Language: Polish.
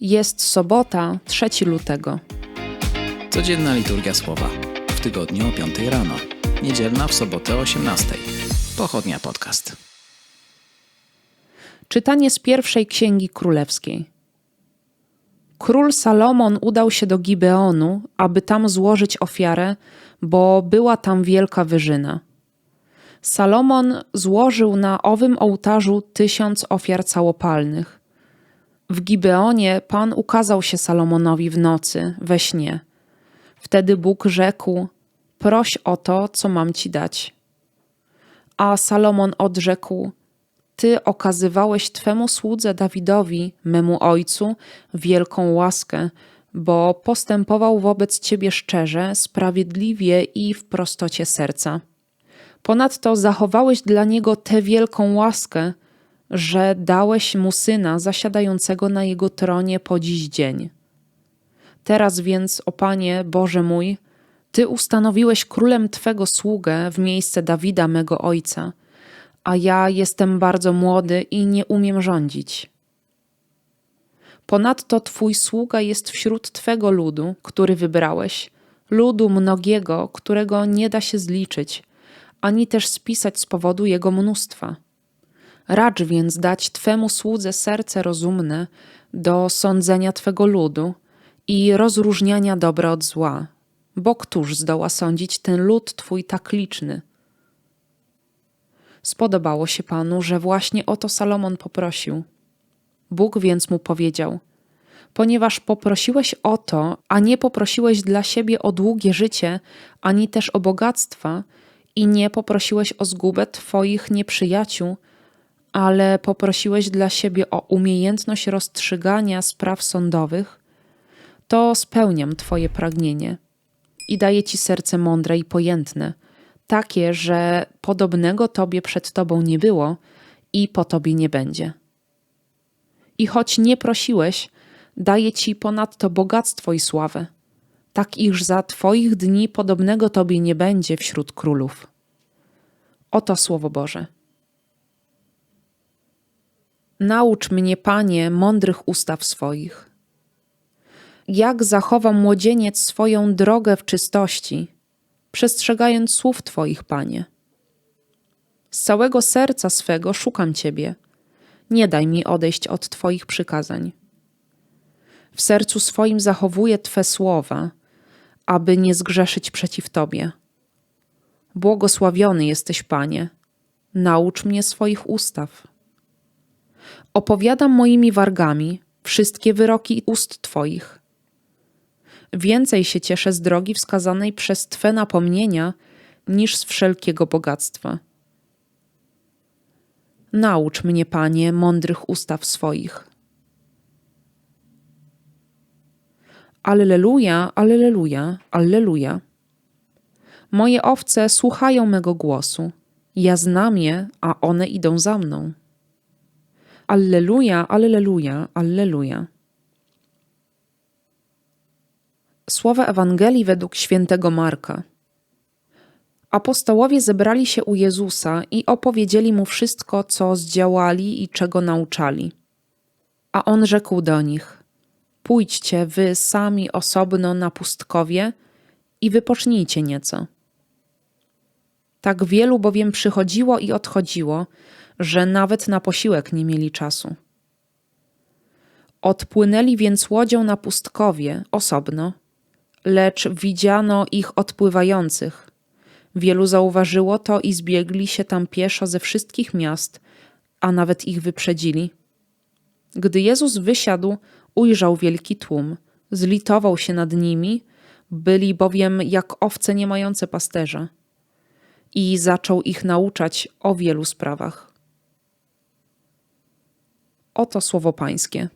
Jest sobota, 3 lutego. Codzienna liturgia słowa. W tygodniu o 5 rano. Niedzielna w sobotę o 18. Pochodnia podcast. Czytanie z pierwszej księgi królewskiej. Król Salomon udał się do Gibeonu, aby tam złożyć ofiarę, bo była tam wielka wyżyna. Salomon złożył na owym ołtarzu tysiąc ofiar całopalnych. W Gibeonie Pan ukazał się Salomonowi w nocy, we śnie. Wtedy Bóg rzekł: Proś o to, co mam ci dać. A Salomon odrzekł: Ty okazywałeś Twemu słudze Dawidowi, memu ojcu, wielką łaskę, bo postępował wobec Ciebie szczerze, sprawiedliwie i w prostocie serca. Ponadto zachowałeś dla niego tę wielką łaskę, że dałeś mu syna zasiadającego na jego tronie po dziś dzień. Teraz więc, o Panie Boże mój, Ty ustanowiłeś królem Twego sługę w miejsce Dawida, mego ojca, a ja jestem bardzo młody i nie umiem rządzić. Ponadto Twój sługa jest wśród Twego ludu, który wybrałeś, ludu mnogiego, którego nie da się zliczyć, ani też spisać z powodu jego mnóstwa. Racz więc dać Twemu słudze serce rozumne do sądzenia Twego ludu i rozróżniania dobra od zła, bo któż zdoła sądzić ten lud Twój tak liczny? Spodobało się Panu, że właśnie o to Salomon poprosił. Bóg więc mu powiedział: Ponieważ poprosiłeś o to, a nie poprosiłeś dla siebie o długie życie, ani też o bogactwa, i nie poprosiłeś o zgubę Twoich nieprzyjaciół, ale poprosiłeś dla siebie o umiejętność rozstrzygania spraw sądowych, to spełniam Twoje pragnienie i daję Ci serce mądre i pojętne, takie, że podobnego Tobie przed Tobą nie było i po Tobie nie będzie. I choć nie prosiłeś, daję Ci ponadto bogactwo i sławę, tak iż za Twoich dni podobnego Tobie nie będzie wśród królów. Oto Słowo Boże. Naucz mnie, Panie, mądrych ustaw swoich. Jak zachowa młodzieniec swoją drogę w czystości, przestrzegając słów Twoich, Panie. Z całego serca swego szukam Ciebie. Nie daj mi odejść od Twoich przykazań. W sercu swoim zachowuję Twe słowa, aby nie zgrzeszyć przeciw Tobie. Błogosławiony jesteś, Panie. Naucz mnie swoich ustaw. Opowiadam moimi wargami wszystkie wyroki ust Twoich. Więcej się cieszę z drogi wskazanej przez Twe napomnienia niż z wszelkiego bogactwa. Naucz mnie, Panie, mądrych ustaw swoich. Alleluja, alleluja, alleluja. Moje owce słuchają mego głosu. Ja znam je, a one idą za mną. Alleluja, alleluja, alleluja. Słowa Ewangelii według świętego Marka. Apostołowie zebrali się u Jezusa i opowiedzieli mu wszystko, co zdziałali i czego nauczali. A on rzekł do nich: Pójdźcie wy sami osobno na pustkowie i wypocznijcie nieco. Tak wielu bowiem przychodziło i odchodziło, że nawet na posiłek nie mieli czasu. Odpłynęli więc łodzią na pustkowie osobno, lecz widziano ich odpływających. Wielu zauważyło to i zbiegli się tam pieszo ze wszystkich miast, a nawet ich wyprzedzili. Gdy Jezus wysiadł, ujrzał wielki tłum, zlitował się nad nimi, byli bowiem jak owce nie mające pasterza, i zaczął ich nauczać o wielu sprawach. Oto słowo Pańskie.